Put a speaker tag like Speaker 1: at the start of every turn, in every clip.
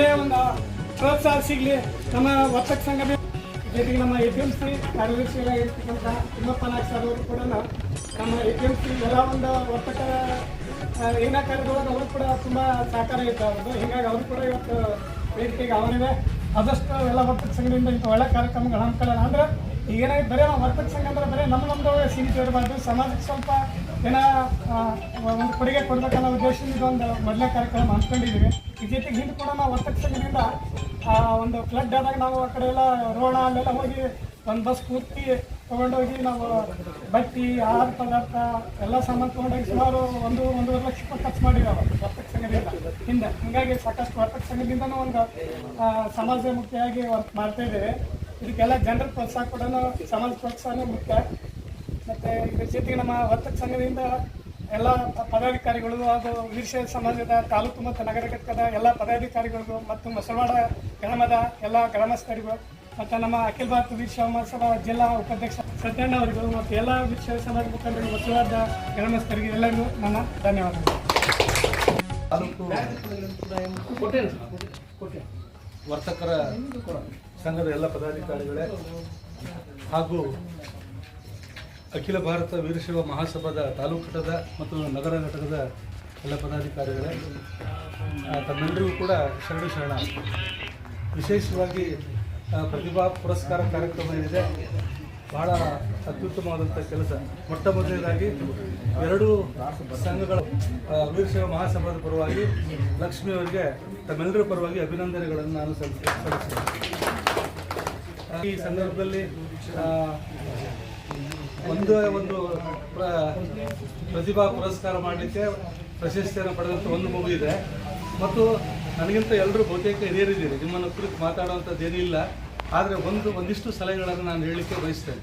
Speaker 1: ಹುಡುಗಿಗೆ ಒಂದು ಪ್ರೋತ್ಸಾಹ ಸಿಗಲಿ. ನಮ್ಮ ವರ್ತಕ ಸಂಘ ಜೊತೆಗೆ ನಮ್ಮ ಎ ಪಿ ಎಂ ಸಿ ಕಾರ್ಯದರ್ಶಿಗಳಾಗಿರ್ತಕ್ಕಂಥ ತಿಮ್ಮಪ್ಪ ನಾಯ್ಕ ಸರ್ ಅವರು ಕೂಡ ನಮ್ಮ ಎ ಪಿ ಎಂ ಸಿ ಎಲ್ಲ ಒಂದು ವರ್ತಕ ಏನ ಕಾರ್ಯದೊಳಗೆ ಅವರು ಕೂಡ ತುಂಬ ಸಹಕಾರ ಇತ್ತು ಅವ್ರದ್ದು. ಹೀಗಾಗಿ ಅವರು ಕೂಡ ಇವತ್ತು ವೇದಿಕೆಗೆ ಅವರಿವೆ ಆದಷ್ಟು ಎಲ್ಲ ವರ್ತಕ ಸಂಘದಿಂದ ಇಂಥ ಒಳ್ಳೆ ಕಾರ್ಯಕ್ರಮಗಳು ಹಮ್ಮಿಕೊಳ್ಳೋಣ. ಅಂದ್ರೆ ಏನಾಯ್ತು ಬರೀ ನಾವು ವರ್ತಕ ಸಂಘ ಅಂದ್ರೆ ಬರೀ ನಮ್ಮ ನಮ್ದೊಳಗೆ ಸೀಮಿತ ಇರಬಾರ್ದು. ಸಮಾಜಕ್ಕೆ ಸ್ವಲ್ಪ ಏನ ಒಂದು ಕೊಡುಗೆ ಕೊಡ್ಬೇಕನ್ನೋ ಉದ್ದೇಶದಿಂದ ಇದೊಂದು ಮೊದಲನೇ ಕಾರ್ಯಕ್ರಮ ಹಮ್ಮಿಕೊಂಡಿದ್ದೀವಿ. ಈ ಜೊತೆಗೆ ಹಿಂದೆ ಕೂಡ ನಾವು ವರ್ತಕ ಸಂಘದಿಂದ ಒಂದು ಫ್ಲಡ್ ಆದಾಗ ನಾವು ಆ ಕಡೆ ಎಲ್ಲ ರೋಣ, ಅಲ್ಲೆಲ್ಲ ಹೋಗಿ ಒಂದು ಬಸ್ ಪೂರ್ತಿ ತೊಗೊಂಡೋಗಿ ನಾವು ಬಟ್ಟಿ, ಆಹಾರ ಪದಾರ್ಥ, ಎಲ್ಲ ಸಾಮಾನು ತೊಗೊಂಡೋಗಿ ಸುಮಾರು ಒಂದು, ಒಂದೂವರೆ ಲಕ್ಷ ರೂಪಾಯಿ ಖರ್ಚು ಮಾಡಿದ್ದಾವೆ ವರ್ತಕ ಸಂಘದಿಂದ. ಹಿಂದೆ, ಹೀಗಾಗಿ ಸಾಕಷ್ಟು ವರ್ತಕ ಸಂಘದಿಂದನೂ ಒಂದು ಸಮಾಜ ಮುಖ್ಯವಾಗಿ ವರ್ಕ್ ಮಾಡ್ತಾ ಇದ್ದೇವೆ. ಇದಕ್ಕೆಲ್ಲ ಜನರ ಪ್ರೋತ್ಸಾಹ ಕೂಡ ಸಮಾಜ ಪ್ರೋತ್ಸಾಹನೇ ಮುಖ್ಯ. ಮತ್ತು ಇದ್ರ ಜೊತೆಗೆ ನಮ್ಮ ವರ್ತಕ ಸಂಘದಿಂದ ಎಲ್ಲ ಪದಾಧಿಕಾರಿಗಳು ಹಾಗೂ ವೀರಶೈವ ಸಮಾಜದ ತಾಲೂಕು ಮತ್ತು ನಗರ ಘಟಕದ ಎಲ್ಲ ಪದಾಧಿಕಾರಿಗಳಿಗೂ ಮತ್ತು ಮಸವಾಡ ಗ್ರಾಮದ ಎಲ್ಲ ಗ್ರಾಮಸ್ಥರಿಗೂ ಮತ್ತು ನಮ್ಮ ಅಖಿಲ ಭಾರತ ವೀರಶೈವ ಮಹೋತ್ಸವ ಜಿಲ್ಲಾ ಉಪಾಧ್ಯಕ್ಷ ಸತ್ಯಣ್ಣ ಅವರಿಗೂ ಮತ್ತು ಎಲ್ಲ ವೀರಶೈವ ಸಮಾಜ ಮುಖಂಡರು ಮಸವಾದ ಗ್ರಾಮಸ್ಥರಿಗೆ ಎಲ್ಲರಿಗೂ ನನ್ನ ಧನ್ಯವಾದಗಳು.
Speaker 2: ವರ್ತಕರ ಸಂಘದ ಎಲ್ಲ ಪದಾಧಿಕಾರಿಗಳೇ ಹಾಗೂ ಅಖಿಲ ಭಾರತ ವೀರಶೈವ ಮಹಾಸಭಾದ ತಾಲೂಕು ಘಟದ ಮತ್ತು ನಗರ ಘಟಕದ ಎಲ್ಲ ಪದಾಧಿಕಾರಿಗಳೇ ತಮ್ಮೆಲ್ಲರಿಗೂ ಕೂಡ ಶರಣ ಶರಣ. ವಿಶೇಷವಾಗಿ ಪ್ರತಿಭಾ ಪುರಸ್ಕಾರ ಕಾರ್ಯಕ್ರಮ ಏನಿದೆ, ಬಹಳ ಅತ್ಯುತ್ತಮವಾದಂಥ ಕೆಲಸ. ಮೊಟ್ಟ ಮೊದಲನೇದಾಗಿ ಎರಡು ಸಂಘಗಳ ವೀರಶಿವ ಮಹಾಸಭಾದ ಪರವಾಗಿ ಲಕ್ಷ್ಮಿಯವರಿಗೆ ತಮ್ಮೆಲ್ಲರ ಪರವಾಗಿ ಅಭಿನಂದನೆಗಳನ್ನು ನಾನು ಸಲ್ಲಿಸ ಸಲ್ಲಿಸ್ತೇನೆ ಈ ಸಂದರ್ಭದಲ್ಲಿ ಒಂದು ಒಂದು ಪ್ರ- ಪ್ರತಿಭಾ ಪುರಸ್ಕಾರ ಮಾಡಲಿಕ್ಕೆ ಪ್ರಶಸ್ತಿಯನ್ನು ಪಡೆದಂಥ ಒಂದು ಮಗು ಇದೆ. ಮತ್ತು ನನಗಿಂತ ಎಲ್ಲರೂ ಬಹುತೇಕ ಹಿರಿಯರಿದ್ದೀರಿ. ನಿಮ್ಮನ್ನು ಕುರಿತು ಮಾತಾಡುವಂಥದ್ದು ಏನಿಲ್ಲ ಆದರೆ ಒಂದು, ಒಂದಿಷ್ಟು ಸಲಹೆಗಳನ್ನು ನಾನು ಹೇಳಲಿಕ್ಕೆ ಬಯಸ್ತೇನೆ.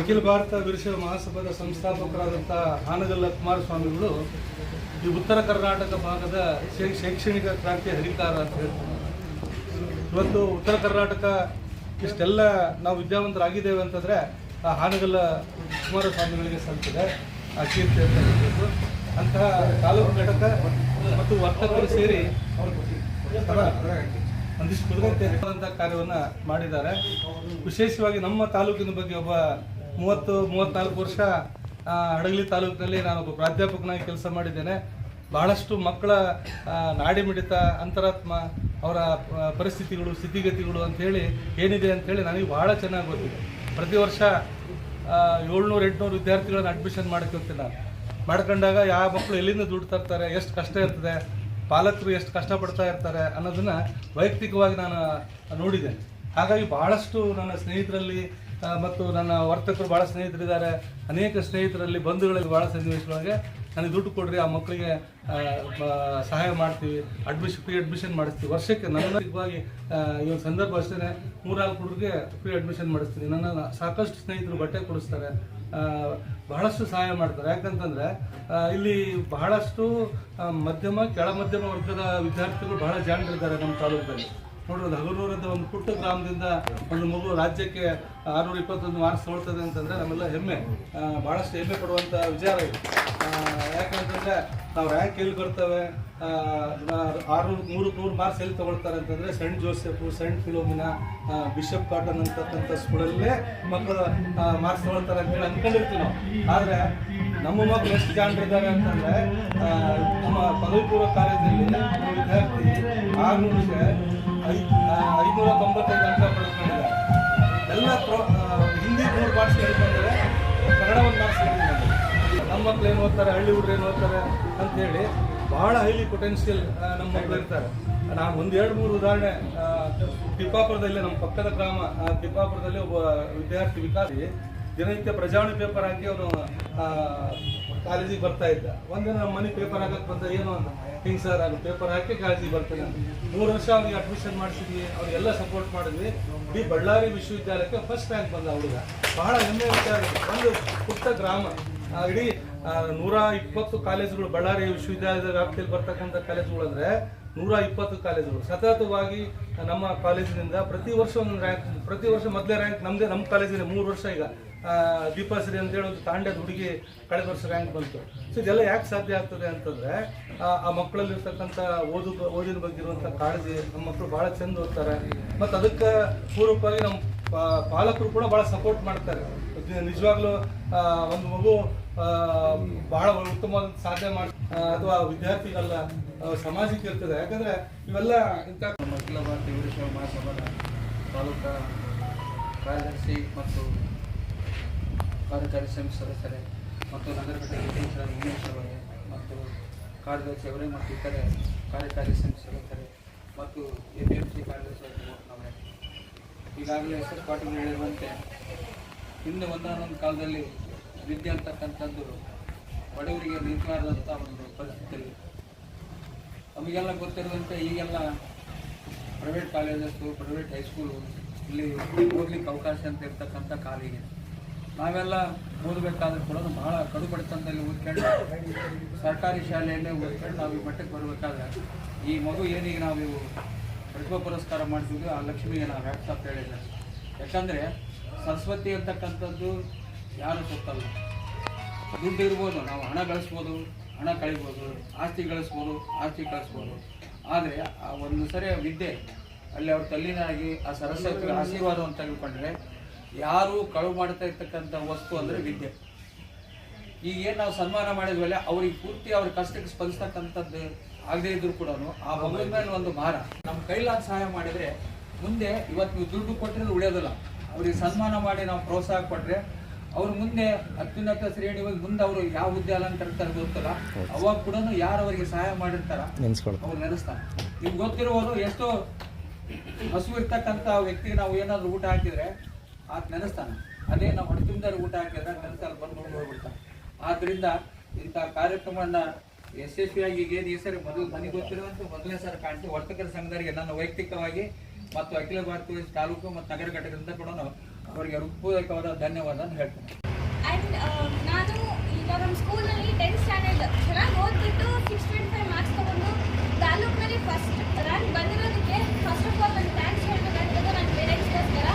Speaker 2: ಅಖಿಲ ಭಾರತ ವೀರಶೈವ ಮಹಾಸಭಾದ ಸಂಸ್ಥಾಪಕರಾದಂಥ ಹಾನಗಲ್ಲ ಕುಮಾರಸ್ವಾಮಿಗಳು ಈ ಉತ್ತರ ಕರ್ನಾಟಕ ಭಾಗದ ಶೈಕ್ಷಣಿಕ ಕ್ರಾಂತಿಯ ಹರಿಕಾರ ಅಂತ ಹೇಳ್ತಾರೆ. ಇವತ್ತು ಉತ್ತರ ಕರ್ನಾಟಕ ಇಷ್ಟೆಲ್ಲ ನಾವು ವಿದ್ಯಾವಂತರಾಗಿದ್ದೇವೆ ಅಂತಂದರೆ, ಆ ಹಾನಗಲ್ಲ ಕುಮಾರಸ್ವಾಮಿಗಳಿಗೆ ಸಲ್ತಿದೆ. ಆ ಕೀರ್ತಿ ಅಂತ ಹೇಳ್ಬೋದು. ಅಂತಹ ತಾಲೂಕು ಘಟಕ ಮತ್ತು ವರ್ತಕರು ಸೇರಿ ಒಂದಿಷ್ಟು ಕುದುರೆ ಕಾರ್ಯವನ್ನು ಮಾಡಿದ್ದಾರೆ. ವಿಶೇಷವಾಗಿ ನಮ್ಮ ತಾಲೂಕಿನ ಬಗ್ಗೆ ಒಬ್ಬ ಮೂವತ್ತು ಮೂವತ್ತ್ನಾಲ್ಕು ವರ್ಷ ಹಡಗಲಿ ತಾಲೂಕಿನಲ್ಲಿ ನಾನೊಬ್ಬ ಪ್ರಾಧ್ಯಾಪಕನಾಗಿ ಕೆಲಸ ಮಾಡಿದ್ದೇನೆ. ಬಹಳಷ್ಟು ಮಕ್ಕಳ ನಾಡಿ ಮಿಡಿತ ಅಂತರಾತ್ಮ ಅವರ ಪರಿಸ್ಥಿತಿಗಳು, ಸ್ಥಿತಿಗತಿಗಳು ಅಂಥೇಳಿ ಏನಿದೆ ಅಂಥೇಳಿ ನನಗೆ ಭಾಳ ಚೆನ್ನಾಗಿ ಗೊತ್ತಿದೆ. ಪ್ರತಿ ವರ್ಷ ಏಳ್ನೂರು, ಎಂಟುನೂರು ವಿದ್ಯಾರ್ಥಿಗಳನ್ನು ಅಡ್ಮಿಷನ್ ಮಾಡ್ಕೊಳ್ತೀನಿ ನಾನು. ಮಾಡ್ಕೊಂಡಾಗ ಯಾವ ಮಕ್ಕಳು ಎಲ್ಲಿಂದ ದುಡ್ಡು ತರ್ತಾರೆ, ಎಷ್ಟು ಕಷ್ಟ ಇರ್ತದೆ, ಪಾಲಕರು ಎಷ್ಟು ಕಷ್ಟಪಡ್ತಾ ಇರ್ತಾರೆ ಅನ್ನೋದನ್ನು ವೈಯಕ್ತಿಕವಾಗಿ ನಾನು ನೋಡಿದೆ. ಹಾಗಾಗಿ ಬಹಳಷ್ಟು ನನ್ನ ಸ್ನೇಹಿತರಲ್ಲಿ ಮತ್ತು ನನ್ನ ವರ್ತಕರು ಭಾಳ ಸ್ನೇಹಿತರಿದ್ದಾರೆ. ಅನೇಕ ಸ್ನೇಹಿತರಲ್ಲಿ ಬಂಧುಗಳಲ್ಲಿ ಭಾಳ ಸನ್ನಿವೇಶದೊಳಗೆ ನನಗೆ ದುಡ್ಡು ಕೊಡ್ರಿ, ಆ ಮಕ್ಕಳಿಗೆ ಸಹಾಯ ಮಾಡ್ತೀವಿ ಅಡ್ಮಿಷನ್ ಫ್ರೀ ಅಡ್ಮಿಷನ್ ಮಾಡಿಸ್ತೀವಿ. ವರ್ಷಕ್ಕೆ ನನ್ನವಾಗಿ ಈ ಒಂದು ಸಂದರ್ಭ ಅಷ್ಟೇ ಮೂರ್ನಾಲ್ಕು ಹುಡುಗರಿಗೆ ಫ್ರೀ ಅಡ್ಮಿಷನ್ ಮಾಡಿಸ್ತೀನಿ. ನನ್ನ ಸಾಕಷ್ಟು ಸ್ನೇಹಿತರು ಬಟ್ಟೆ ಕೊಡಿಸ್ತಾರೆ. ಬಹಳಷ್ಟು ಸಹಾಯ ಮಾಡ್ತಾರೆ. ಯಾಕಂತಂದರೆ ಇಲ್ಲಿ ಬಹಳಷ್ಟು ಮಧ್ಯಮ ಕೆಳ ಮಧ್ಯಮ ವರ್ಗದ ವಿದ್ಯಾರ್ಥಿಗಳು ಬಹಳ ಜಾಣರಿದ್ದಾರೆ ನಮ್ಮ ತಾಲೂಕಲ್ಲಿ. ನೋಡ್ರಿ, ಒಂದು ಹಗಲೂರದ ಒಂದು ಪುಟ್ಟ ಗ್ರಾಮದಿಂದ ಒಂದು ಮಗು ರಾಜ್ಯಕ್ಕೆ ಆರುನೂರ ಇಪ್ಪತ್ತೊಂದು ಮಾರ್ಕ್ಸ್ ತೊಗೊಳ್ತದೆ ಅಂತಂದ್ರೆ ನಮ್ಮೆಲ್ಲ ಹೆಮ್ಮೆ. ಭಾಳಷ್ಟು ಹೆಮ್ಮೆ ಪಡುವಂಥ ವಿಚಾರ ಇದು. ಯಾಕಂತಂದರೆ ನಾವು ರ್ಯಾಂಕ್ ಎಲ್ಲಿ ಬರ್ತವೆ ಆರುನೂರು ಮೂರು ನೂರು ಮಾರ್ಕ್ಸ್ ಎಲ್ಲಿ ತಗೊಳ್ತಾರೆ ಅಂತಂದ್ರೆ Saint Joseph, Saint Philomena Bishop Cotton ಅಂತಕ್ಕಂಥ ಸ್ಕೂಲಲ್ಲೇ ಮಕ್ಕಳು ಮಾರ್ಕ್ಸ್ ತಗೊಳ್ತಾರೆ ಅಂತ ಹೇಳಿ ಅನ್ಕೊಂಡಿರ್ತೀವಿ ನಾವು. ಆದ್ರೆ ನಮ್ಮ ಮಕ್ಕಳು ಎಷ್ಟು ಜಾಣರಿದ್ದಾರೆ ಅಂತಂದ್ರೆ ನಮ್ಮ ಪದವಿ ಪೂರ್ವ ಕಾಲೇಜಲ್ಲಿ ವಿದ್ಯಾರ್ಥಿ ಆರ್ನೂರಿಗೆ ಐನೂರ ತೊಂಬತ್ತೈದು ಅಂಕ ಪಡೆದುಕೊಂಡಿದ್ದಾರೆ. ಎಲ್ಲ ಹಿಂದಿ ಮೂರು ಮಾರ್ಕ್ಸ್ ಹೇಳ್ಕೊಂಡ್ರೆ ಕನ್ನಡ ಒಂದು ಮಾರ್ಕ್ಸ್ ನಮ್ಮ ಮಕ್ಳು ಏನು ಓದ್ತಾರೆ, ಹಳ್ಳಿ ಹುಡುಗರು ಏನು ಓದ್ತಾರೆ ಅಂತೇಳಿ ಭಾಳ ಹೈಲಿ ಪೊಟೆನ್ಷಿಯಲ್ ನಮ್ಮ ಮಕ್ಕಳು ಇರ್ತಾರೆ. ನಾನು ಒಂದು, ಎರಡು, ಮೂರು ಉದಾಹರಣೆ ತಿಪ್ಪಾಪುರದಲ್ಲಿ, ನಮ್ಮ ಪಕ್ಕದ ಗ್ರಾಮ ತಿಪ್ಪಾಪುರದಲ್ಲಿ ಒಬ್ಬ ವಿದ್ಯಾರ್ಥಿ ವಿಕಾಸಿ ದಿನನಿತ್ಯ ಪ್ರಜಾವಾಣಿ ಪೇಪರ್ ಹಾಕಿ ಅವನು ಕಾಲೇಜಿಗೆ ಬರ್ತಾ ಇದ್ದ. ಒಂದಿನ ನಮ್ಮ ಮನೆ ಪೇಪರ್ ಹಾಕಕ್ಕೆ ಬಂದ, ಏನು ಅಂತ? ಹಿಂಗೆ ಸರ್ ಅದು ಪೇಪರ್ ಹಾಕಿ ಕಾಳಜಿ ಬರ್ತೀನಿ. ಮೂರು ವರ್ಷ ಅವ್ರಿಗೆ ಅಡ್ಮಿಷನ್ ಮಾಡಿಸಿದ್ವಿ, ಅವ್ರಿಗೆಲ್ಲ ಸಪೋರ್ಟ್ ಮಾಡಿದ್ವಿ. ಇಡೀ ಬಳ್ಳಾರಿ ವಿಶ್ವವಿದ್ಯಾಲಯಕ್ಕೆ ಫಸ್ಟ್ ರ್ಯಾಂಕ್ ಬಂದ ಹುಡುಗ. ಬಹಳ ಹೆಮ್ಮೆ ವಿಚಾರ ಒಂದು ಪುಟ್ಟ ಗ್ರಾಮ. ಇಡೀ ನೂರ ಇಪ್ಪತ್ತು ಕಾಲೇಜುಗಳು ಬಳ್ಳಾರಿ ವಿಶ್ವವಿದ್ಯಾಲಯದ ವ್ಯಾಪ್ತಿಯಲ್ಲಿ ಬರ್ತಕ್ಕಂಥ ಕಾಲೇಜುಗಳು ಅಂದರೆ ನೂರ ಇಪ್ಪತ್ತು ಕಾಲೇಜುಗಳು. ಸತತವಾಗಿ ನಮ್ಮ ಕಾಲೇಜಿನಿಂದ ಪ್ರತಿ ವರ್ಷ ಒಂದು ರ್ಯಾಂಕ್ ಪ್ರತಿ ವರ್ಷ ಮೊದಲೇ ರ್ಯಾಂಕ್ ನಮ್ಮದೇ ನಮ್ಮ ಕಾಲೇಜಿನ ಮೂರು ವರ್ಷ ಈಗ. ದೀಪಾಶ್ರೀ ಅಂತೇಳಿ ಒಂದು ತಾಂಡ್ಯದ ಹುಡುಗಿ ಕಳೆದ ವರ್ಷ ರ್ಯಾಂಕ್ ಬಂತು. ಸೊ ಇದೆಲ್ಲ ಯಾಕೆ ಸಾಧ್ಯ ಆಗ್ತದೆ ಅಂತಂದ್ರೆ ಆ ಮಕ್ಕಳಲ್ಲಿ ಇರ್ತಕ್ಕಂಥ ಓದು ಓದಿನ ಬಗ್ಗೆ ಇರುವಂಥ ಕಾಳಜಿ ನಮ್ಮ ಮಕ್ಕಳು ಭಾಳ ಚೆಂದ ಓದ್ತಾರೆ. ಮತ್ತು ಅದಕ್ಕೆ ಪೂರ್ವಕವಾಗಿ ನಮ್ಮ ಪಾಲಕರು ಕೂಡ ಭಾಳ ಸಪೋರ್ಟ್ ಮಾಡ್ತಾರೆ. ನಿಜವಾಗ್ಲೂ ಒಂದು ಮಗು ಭಾಳ ಬಹಳ ಉತ್ತಮವಾದ ಸಾಧನೆ ಮಾಡಿ ಅಥವಾ ವಿದ್ಯಾರ್ಥಿಗಲ್ಲ ಆ, ಸಮಾಜಕ್ಕೆ ಇರ್ತದೆ. ಯಾಕಂದ್ರೆ ಇವೆಲ್ಲ ಇಂಥ
Speaker 3: ಅಖಿಲ ಭಾರತೀಯ ವೀರಶೈವ ಮಹಾಸಭಾದ ತಾಲೂಕಾ ಕಾರ್ಯದರ್ಶಿ ಮತ್ತು ಕಾರ್ಯಕಾರಿ ಸಮಿತಿ ಸದಸ್ಯರೇ ಮತ್ತು ನಗರ ಘಟಕ ಅಧ್ಯಕ್ಷರಾದ ಉಮೇಶ್ ಅವರೇ ಮತ್ತು ಕಾರ್ಯದರ್ಶಿ ಅವರೇ ಮತ್ತು ಇತರೆ ಕಾರ್ಯಕಾರಿ ಸಮಿತಿ ಸದಸ್ಯರೇ ಮತ್ತು ಎ ಪಿ ಎಂ ಸಿ ಕಾರ್ಯದರ್ಶಿ ಈಗಾಗಲೇ ಹೆಸರು ಪಾಟೀಲ್ ಹೇಳಿರುವಂತೆ, ಹಿಂದೆ ಒಂದಾನೊಂದು ಕಾಲದಲ್ಲಿ ವಿದ್ಯೆ ಅಂತಕ್ಕಂಥದ್ದು ಬಡವರಿಗೆ ನಿಂತಾರದಂಥ ಒಂದು ಪರಿಸ್ಥಿತಿ ನಮಗೆಲ್ಲ ಗೊತ್ತಿರುವಂತೆ ಈಗೆಲ್ಲ ಪ್ರೈವೇಟ್ ಕಾಲೇಜಸ್ಸು ಪ್ರೈವೇಟ್ ಹೈಸ್ಕೂಲು ಇಲ್ಲಿ ಹೋಗ್ಲಿಕ್ಕೆ ಅವಕಾಶ ಅಂತ ಇರ್ತಕ್ಕಂಥ ಕಾಲ ಈಗ ನಾವೆಲ್ಲ ಓದಬೇಕಾದ್ರೆ ಕೂಡ ಬಹಳ ಕಡು ಬಡತನದಲ್ಲಿ ಓದ್ಕೊಂಡು ಸರ್ಕಾರಿ ಶಾಲೆಯಲ್ಲೇ ಓದ್ಕೊಂಡು ನಾವು ಈ ಮಟ್ಟಕ್ಕೆ ಬರಬೇಕಾದ್ರೆ ಈ ಮಗು ಏನೀಗ ನಾವು ಪ್ರತಿಭಾ ಪುರಸ್ಕಾರ ಮಾಡಿಸಿದ್ವಿ, ಆ ಲಕ್ಷ್ಮಿಗೆ ನಾವು ಹ್ಯಾಟ್ಸ್ ಅಂತ ಹೇಳಿದ್ದೆ. ಯಾಕಂದರೆ ಸರಸ್ವತಿ ಅಂತಕ್ಕಂಥದ್ದು ಯಾರು ಗೊತ್ತಲ್ಲ ದುಡ್ಡು ಇರ್ಬೋದು, ನಾವು ಹಣ ಗಳಿಸ್ಬೋದು, ಹಣ ಕಳಿಬೋದು, ಆಸ್ತಿ ಗಳಿಸ್ಬೋದು, ಆಸ್ತಿ ಕಳಿಸ್ಬೋದು. ಆದರೆ ಆ ಒಂದು ಸರಿ ವಿದ್ಯೆ, ಅಲ್ಲಿ ಅವ್ರ ತಲ್ಲಿನಾಗಿ ಆ ಸರಸ್ವತಿ ಅಂತ ತಿಳ್ಕೊಂಡ್ರೆ ಯಾರು ಕಳುವು ಮಾಡ್ತಾ ಇರ್ತಕ್ಕಂಥ ವಸ್ತು ಅಂದರೆ ವಿದ್ಯೆ. ಈಗ ಏನು ನಾವು ಸನ್ಮಾನ ಮಾಡಿದ್ವಲ್ಲ ಅವ್ರಿಗೆ ಪೂರ್ತಿ ಅವ್ರ ಕಷ್ಟಕ್ಕೆ ಸ್ಪಂದಿಸ್ತಕ್ಕಂಥದ್ದು ಆಗದೇ ಇದ್ರು ಕೂಡ ಆ ಮಗುವಿನ ಮೇಲೆ ಒಂದು ಭಾರ. ನಮ್ಮ ಕೈಲಾದ ಸಹಾಯ ಮಾಡಿದ್ರೆ ಮುಂದೆ ಇವತ್ತು ನೀವು ದುಡ್ಡು ಕೊಟ್ಟರೆ ಉಳಿಯೋದಿಲ್ಲ. ಅವ್ರಿಗೆ ಸನ್ಮಾನ ಮಾಡಿ ನಾವು ಪ್ರೋತ್ಸಾಹ ಕೊಟ್ಟರೆ ಅವ್ರು ಮುಂದೆ ಅತ್ಯುನ್ನತ ಶ್ರೇಣಿ ಹೋಗಿ ಮುಂದೆ ಅವರು ಯಾವ ಹುದ್ದೆ ಅಲಂಕರಿಸ್ತಾರೆ ಗೊತ್ತಲ್ಲ ಅವಾಗ ಕೂಡ ಯಾರು ಅವರಿಗೆ ಸಹಾಯ ಮಾಡಿರ್ತಾರ ಅವ್ರು ನೆನೆಸ್ತಾರೆ. ನಿಮ್ಗೆ ಗೊತ್ತಿರುವವರು ಎಷ್ಟೋ ಹಸು ಇರ್ತಕ್ಕಂಥ ವ್ಯಕ್ತಿಗೆ ನಾವು ಏನಾದ್ರು ಊಟ ಹಾಕಿದ್ರೆ ಆತ ನೆನೆಸ್ತಾನೆ. ಅದೇ ನಾವು ಹೊಡೆತಿಂದ ಊಟ ಹಾಕಿದ್ರೆ ನೆನೆಸಲ್ಲಿ ಬಂದು ಹೋಗ್ಬಿಡ್ತಾನೆ. ಆದ್ದರಿಂದ ಇಂಥ ಕಾರ್ಯಕ್ರಮವನ್ನು ಯಶಸ್ವಿಯಾಗಿ ಏನು ಈ ಸರಿ ಮೊದಲು ನನಗೆ ಗೊತ್ತಿರುವಂತೆ ಮೊದಲನೇ ಸರ್ ಕಾಣ್ತೀವಿ ವರ್ತಕರ ಸಂಘದವರಿಗೆ ನನ್ನ ವೈಯಕ್ತಿಕವಾಗಿ ಮತ್ತು ಅಖಿಲ ಭಾರತೀಯ ತಾಲೂಕು ಮತ್ತು ನಗರ ಘಟಕದಿಂದ ಕೂಡ ಅವರಿಗೆ ಹೃತ್ಪೂರ್ವಕವಾದ ಧನ್ಯವಾದ ಹೇಳ್ತೇನೆ.
Speaker 4: ಆ್ಯಂಡ್ ನಾನು ನಮ್ಮ ಸ್ಕೂಲ್ನಲ್ಲಿ ಟೆಂತ್ ಸ್ಟ್ಯಾಂಡರ್ಡ್ ಚೆನ್ನಾಗಿ ಓದ್ಬಿಟ್ಟು ಸಿಕ್ಸ್ ಮಾರ್ಕ್ಸ್ ತಗೊಂಡು ತಾಲೂಕಿನಲ್ಲಿ ಫಸ್ಟ್ ರ್ಯಾಂಕ್ ಬಂದಿರೋದಕ್ಕೆ ಫಸ್ಟ್ ಆಫ್ ಆಲ್ ನಾನು ಥ್ಯಾಂಕ್ಸ್ ಹೇಳಬೇಕಾಗಿರೋದು ನನ್ನ ಪೇರೆಂಟ್ಸ್ಗೋಸ್ಕರ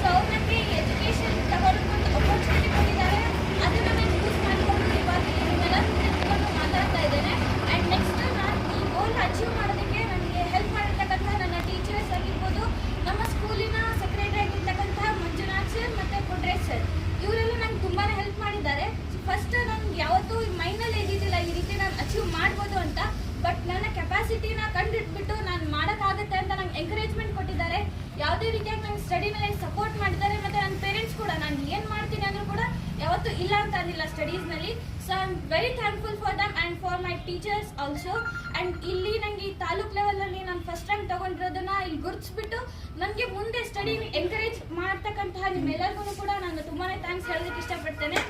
Speaker 4: ಸೊ ಅವ್ರು ನನಗೆ ಎಜುಕೇಷನ್ ತಗೊಳ್ಳೋದು ಅಪರ್ಚುನಿಟಿ ಕೊಟ್ಟಿದ್ದಾರೆ ಅದನ್ನು ನಾನು ಯೂಸ್ ಮಾಡಿಕೊಂಡು ಇವಾಗ ನಿಮ್ಮೆಲ್ಲ ನಿಂತ್ಕೊಂಡು ಮಾತಾಡ್ತಾ ಇದ್ದೇನೆ ಆ್ಯಂಡ್ ನೆಕ್ಸ್ಟ್ ನಾನು ಈ ಗೋಲ್ ಅಚೀವ್ ಮಾಡೋದಕ್ಕೆ ನನಗೆ ಹೆಲ್ಪ್ ಮಾಡಿರ್ತಕ್ಕಂಥ ನನ್ನ ಟೀಚರ್ಸ್ ಆಗಿರ್ಬೋದು ನಮ್ಮ ಸ್ಕೂಲಿನ ಸೆಕ್ರೆಟರಿ ಆಗಿರ್ತಕ್ಕಂಥ ಮಂಜುನಾಥ್ ಸರ್ ಮತ್ತು ಕೊಟ್ರೇಶ್ ಸರ್ ಇವರೆಲ್ಲ ನಂಗೆ ತುಂಬಾ ಹೆಲ್ಪ್ ಮಾಡಿದ್ದಾರೆ ಫಸ್ಟ್ ನಂಗೆ ಯಾವತ್ತೂ ಮೈಂಡಲ್ಲಿ ಇದ್ದಿದ್ದಿಲ್ಲ ಈ ರೀತಿ ನಾನು ಅಚೀವ್ ಮಾಡ್ಬೋದು ಅಂತ ಬಟ್ ನನ್ನ ಕೆಪಾಸಿಟಿನ ಕಂಡಿಟ್ಬಿಟ್ಟು ನಾನು ಮಾಡೋಕ್ಕಾಗುತ್ತೆ ಅಂತ ನಂಗೆ ಎಂಕರೇಜ್ಮೆಂಟ್ ಕೊಟ್ಟಿದ್ದಾರೆ ಯಾವುದೇ ರೀತಿಯಾಗಿ ನಂಗೆ ಸ್ಟಡಿನಲ್ಲಿ ಸಪೋರ್ಟ್ ಮಾಡಿದ್ದಾರೆ ಮತ್ತು ನನ್ನ ಪೇರೆಂಟ್ಸ್ ಕೂಡ ನಾನು ಏನು ಮಾಡ್ತೀನಿ ಅಂದರೂ ಕೂಡ ಯಾವತ್ತೂ ಇಲ್ಲ ಅಂತ ಅಂದಿಲ್ಲ ಸ್ಟಡೀಸ್ನಲ್ಲಿ so I am very thankful for them and for my teachers also and ಇಲ್ಲಿ ನನಗೆ ಈ ತಾಲೂಕ್ ಲೆವೆಲಲ್ಲಿ ನಾನು ಫಸ್ಟ್ ರ್ಯಾಂಕ್ ತೊಗೊಂಡಿರೋದನ್ನ ಇಲ್ಲಿ ಗುರುತಿಸ್ಬಿಟ್ಟು ನನಗೆ ಮುಂದೆ ಸ್ಟಡಿ ಎನ್ಕರೇಜ್ ಮಾಡ್ತಕ್ಕಂತಹ ನಿಮ್ಮೆಲ್ಲರಿಗೂ ಕೂಡ ನಾನು ತುಂಬಾ ಥ್ಯಾಂಕ್ಸ್ ಹೇಳೋದಕ್ಕೆ ಇಷ್ಟಪಡ್ತೇನೆ.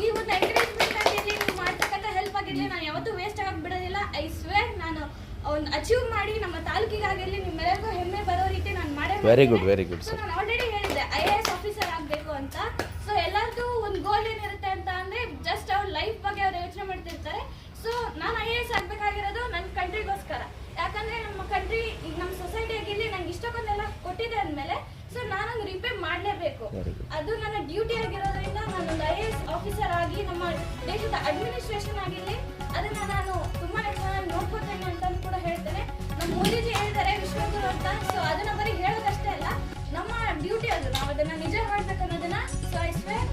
Speaker 4: ಈ ಒಂದು ಎಂಕರೇಜ್ಮೆಂಟ್ ಆಗಿರಲಿ ನೀವು ಮಾಡ್ತಕ್ಕಂಥ ಹೆಲ್ಪ್ ಆಗಿರಲಿ ನಾನು ಯಾವತ್ತೂ ವೇಸ್ಟ್ ಆಗಿಬಿಡೋದಿಲ್ಲ. ಬಿಡೋದಿಲ್ಲ ಐ ಸ್ವೇರ್ ನಾನು ಒಂದು ಅಚೀವ್ ಮಾಡಿ ನಮ್ಮ ತಾಲೂಕಿಗಾಗಿರಲಿ ನಿಮ್ಮೆಲ್ಲರಿಗೂ ಹೆಮ್ಮೆ ಬರೋ ರೀತಿ ನಾನು ಮಾಡೇ
Speaker 5: very good
Speaker 4: very
Speaker 5: good good,
Speaker 4: So,
Speaker 5: sir.
Speaker 4: ನಾನು ಆಲ್ರೆಡಿ ಹೇಳಿದ್ದೆ ಐ ಎ ಎಸ್ ಆಫೀಸರ್ ಆಗಬೇಕು ಅಂತ ಸೊ ಎಲ್ಲರದ್ದು ಒಂದು ಗೋಲ್ ಏನಿರುತ್ತೆ ಅಂತ ಅಂದರೆ ಜಸ್ಟ್ ಅವ್ರ ಲೈಫ್ ಬಗ್ಗೆ ಅವ್ರು ಯೋಚನೆ ಮಾಡ್ತಿರ್ತಾರೆ ಸೊ ನಾನು ಐ ಎ ಎಸ್ ಆಗಬೇಕಾಗಿರೋದು ನನ್ನ ಕಂಟ್ರಿಗೋಸ್ಕರ. ಯಾಕಂದರೆ ನಮ್ಮ ಕಂಟ್ರಿ ಈಗ ನಮ್ಮ ಸೊಸೈಟಿ ಆಗಿರಲಿ ನಂಗೆ ಇಷ್ಟಕ್ಕೊಂದೆಲ್ಲ ಕೊಟ್ಟಿದೆ ಅಂದಮೇಲೆ ಸೊ ನಾನೊಂದು ರಿಪೇ ಮಾಡಲೇಬೇಕು. ಅದು ನನ್ನ ಡ್ಯೂಟಿ ಆಗಿರೋದ್ರಿಂದ ನಾನೊಂದು ಐ ಎ ಎಸ್ ಆಫೀಸರ್ ಆಗಿ ನಮ್ಮ ದೇಶದ ಅಡ್ಮಿನಿಸ್ಟ್ರೇಷನ್ ಆಗಿರಲಿ ಅದನ್ನು ನಾನು ತುಂಬ ಚೆನ್ನಾಗಿ ನೋಡ್ಕೋತೇನೆ ಅಂತಂದು ಕೂಡ ಹೇಳ್ತೇನೆ. ನಮ್ಮ ಮೋದಿಜಿ ಹೇಳ್ತಾರೆ ವಿಶ್ವಗುರು ಅಂತ. ಸೊ ಅದನ್ನ ಬರೀ ಹೇಳೋದಷ್ಟೇ ಅಲ್ಲ ನಮ್ಮ ಡ್ಯೂಟಿ ಅದು. ನಾವು ಅದನ್ನ ನಿಜ ಮಾಡ್ಬೇಕನ್ನೋದನ್ನ ಸೊ ಐ ಸ್ವೇರ್